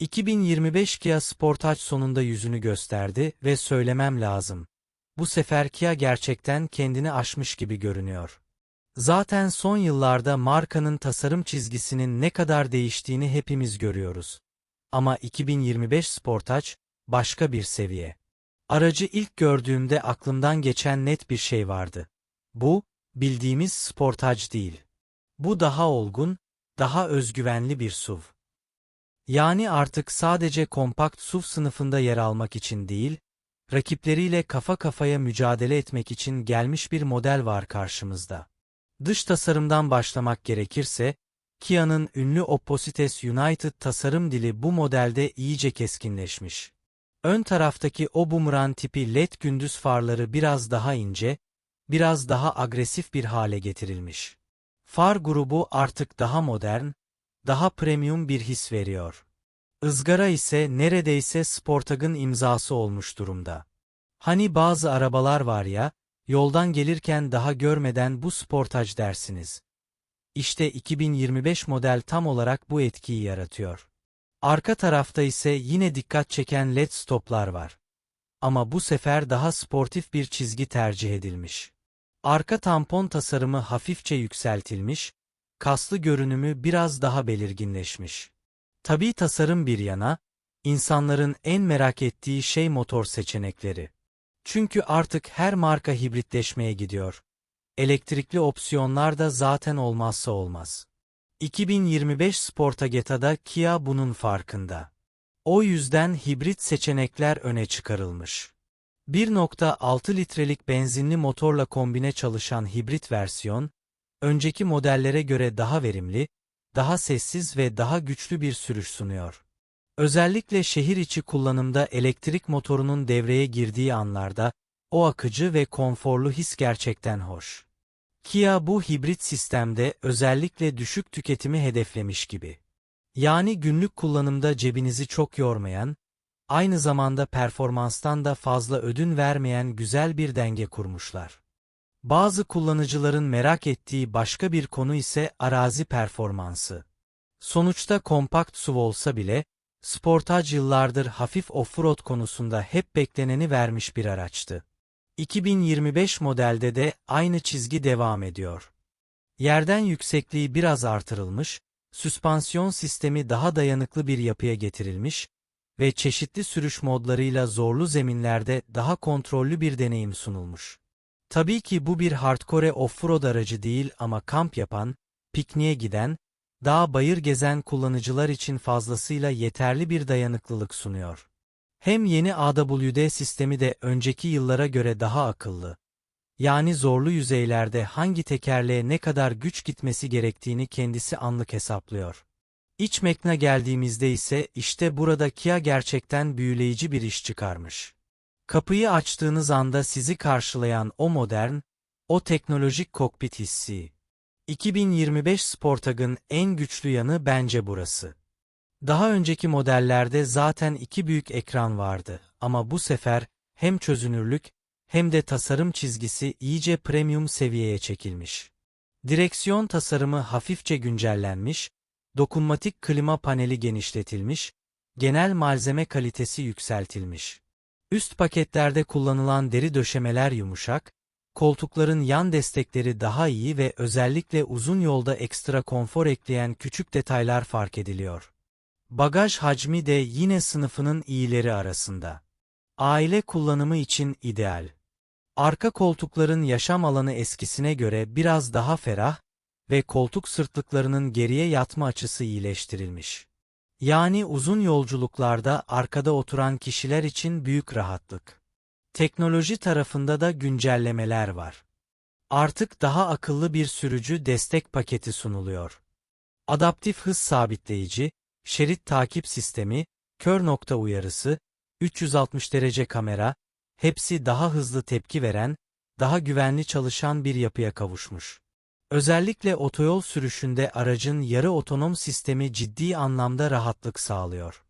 2025 Kia Sportage sonunda yüzünü gösterdi ve söylemem lazım. Bu sefer Kia gerçekten kendini aşmış gibi görünüyor. Zaten son yıllarda markanın tasarım çizgisinin ne kadar değiştiğini hepimiz görüyoruz. Ama 2025 Sportage başka bir seviye. Aracı ilk gördüğümde aklımdan geçen net bir şey vardı. Bu, bildiğimiz Sportage değil. Bu daha olgun, daha özgüvenli bir SUV. Yani artık sadece kompakt SUV sınıfında yer almak için değil, rakipleriyle kafa kafaya mücadele etmek için gelmiş bir model var karşımızda. Dış tasarımdan başlamak gerekirse, Kia'nın ünlü Opposites United tasarım dili bu modelde iyice keskinleşmiş. Ön taraftaki o boomerang tipi led gündüz farları biraz daha ince, biraz daha agresif bir hale getirilmiş. Far grubu artık daha modern, daha premium bir his veriyor. Izgara ise neredeyse Sportag'ın imzası olmuş durumda. Hani bazı arabalar var ya, yoldan gelirken daha görmeden bu Sportage dersiniz. İşte 2025 model tam olarak bu etkiyi yaratıyor. Arka tarafta ise yine dikkat çeken led stoplar var. Ama bu sefer daha sportif bir çizgi tercih edilmiş. Arka tampon tasarımı hafifçe yükseltilmiş, kaslı görünümü biraz daha belirginleşmiş. Tabii tasarım bir yana, insanların en merak ettiği şey motor seçenekleri. Çünkü artık her marka hibritleşmeye gidiyor. Elektrikli opsiyonlar da zaten olmazsa olmaz. 2025 Sportageta'da Kia bunun farkında. O yüzden hibrit seçenekler öne çıkarılmış. 1.6 litrelik benzinli motorla kombine çalışan hibrit versiyon, önceki modellere göre daha verimli, daha sessiz ve daha güçlü bir sürüş sunuyor. Özellikle şehir içi kullanımda elektrik motorunun devreye girdiği anlarda, o akıcı ve konforlu his gerçekten hoş. Kia bu hibrit sistemde özellikle düşük tüketimi hedeflemiş gibi. Yani günlük kullanımda cebinizi çok yormayan, aynı zamanda performanstan da fazla ödün vermeyen güzel bir denge kurmuşlar. Bazı kullanıcıların merak ettiği başka bir konu ise arazi performansı. Sonuçta kompakt SUV olsa bile, Sportage yıllardır hafif offroad konusunda hep bekleneni vermiş bir araçtı. 2025 modelde de aynı çizgi devam ediyor. Yerden yüksekliği biraz artırılmış, süspansiyon sistemi daha dayanıklı bir yapıya getirilmiş ve çeşitli sürüş modlarıyla zorlu zeminlerde daha kontrollü bir deneyim sunulmuş. Tabii ki bu bir hardcore offroad aracı değil ama kamp yapan, pikniğe giden, dağ bayır gezen kullanıcılar için fazlasıyla yeterli bir dayanıklılık sunuyor. Hem yeni AWD sistemi de önceki yıllara göre daha akıllı. Yani zorlu yüzeylerde hangi tekerleğe ne kadar güç gitmesi gerektiğini kendisi anlık hesaplıyor. İç mekna geldiğimizde ise işte burada Kia gerçekten büyüleyici bir iş çıkarmış. Kapıyı açtığınız anda sizi karşılayan o modern, o teknolojik kokpit hissi. 2025 Sportag'ın en güçlü yanı bence burası. Daha önceki modellerde zaten iki büyük ekran vardı ama bu sefer hem çözünürlük hem de tasarım çizgisi iyice premium seviyeye çekilmiş. Direksiyon tasarımı hafifçe güncellenmiş, dokunmatik klima paneli genişletilmiş, genel malzeme kalitesi yükseltilmiş. Üst paketlerde kullanılan deri döşemeler yumuşak, koltukların yan destekleri daha iyi ve özellikle uzun yolda ekstra konfor ekleyen küçük detaylar fark ediliyor. Bagaj hacmi de yine sınıfının iyileri arasında. Aile kullanımı için ideal. Arka koltukların yaşam alanı eskisine göre biraz daha ferah ve koltuk sırtlıklarının geriye yatma açısı iyileştirilmiş. Yani uzun yolculuklarda arkada oturan kişiler için büyük rahatlık. Teknoloji tarafında da güncellemeler var. Artık daha akıllı bir sürücü destek paketi sunuluyor. Adaptif hız sabitleyici, şerit takip sistemi, kör nokta uyarısı, 360 derece kamera, hepsi daha hızlı tepki veren, daha güvenli çalışan bir yapıya kavuşmuş. Özellikle otoyol sürüşünde aracın yarı otonom sistemi ciddi anlamda rahatlık sağlıyor.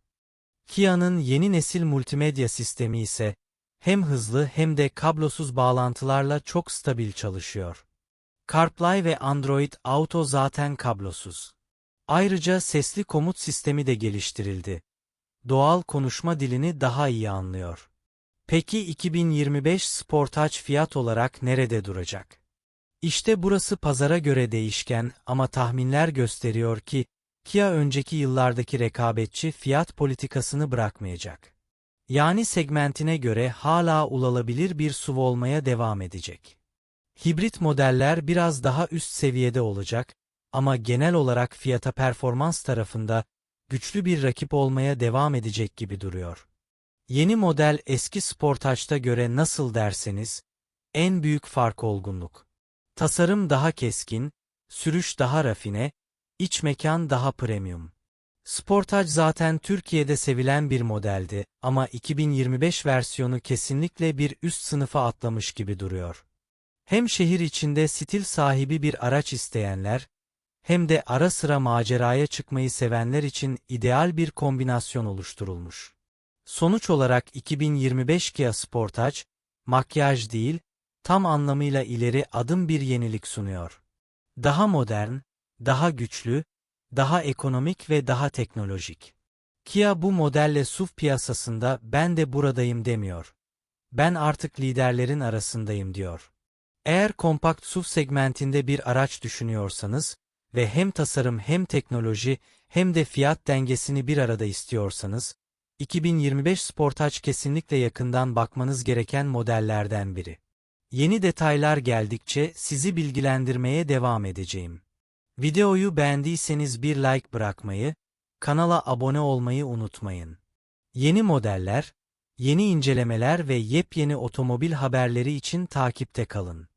Kia'nın yeni nesil multimedya sistemi ise hem hızlı hem de kablosuz bağlantılarla çok stabil çalışıyor. CarPlay ve Android Auto zaten kablosuz. Ayrıca sesli komut sistemi de geliştirildi. doğal konuşma dilini daha iyi anlıyor. Peki 2025 Sportage fiyat olarak nerede duracak? İşte burası pazara göre değişken ama tahminler gösteriyor ki, Kia önceki yıllardaki rekabetçi fiyat politikasını bırakmayacak. Yani segmentine göre hala ulaşılabilir bir SUV olmaya devam edecek. Hibrit modeller biraz daha üst seviyede olacak ama genel olarak fiyata performans tarafında güçlü bir rakip olmaya devam edecek gibi duruyor. Yeni model eski Sportage'da göre nasıl derseniz, en büyük fark olgunluk. Tasarım daha keskin, sürüş daha rafine, iç mekan daha premium. Sportage zaten Türkiye'de sevilen bir modeldi ama 2025 versiyonu kesinlikle bir üst sınıfa atlamış gibi duruyor. Hem şehir içinde stil sahibi bir araç isteyenler, hem de ara sıra maceraya çıkmayı sevenler için ideal bir kombinasyon oluşturulmuş. Sonuç olarak 2025 Kia Sportage, makyaj değil, tam anlamıyla ileri adım bir yenilik sunuyor. Daha modern, daha güçlü, daha ekonomik ve daha teknolojik. Kia bu modelle SUV piyasasında ben de buradayım demiyor. Ben artık liderlerin arasındayım diyor. Eğer kompakt SUV segmentinde bir araç düşünüyorsanız ve hem tasarım hem teknoloji hem de fiyat dengesini bir arada istiyorsanız, 2025 Sportage kesinlikle yakından bakmanız gereken modellerden biri. Yeni detaylar geldikçe sizi bilgilendirmeye devam edeceğim. Videoyu beğendiyseniz bir like bırakmayı, kanala abone olmayı unutmayın. Yeni modeller, yeni incelemeler ve yepyeni otomobil haberleri için takipte kalın.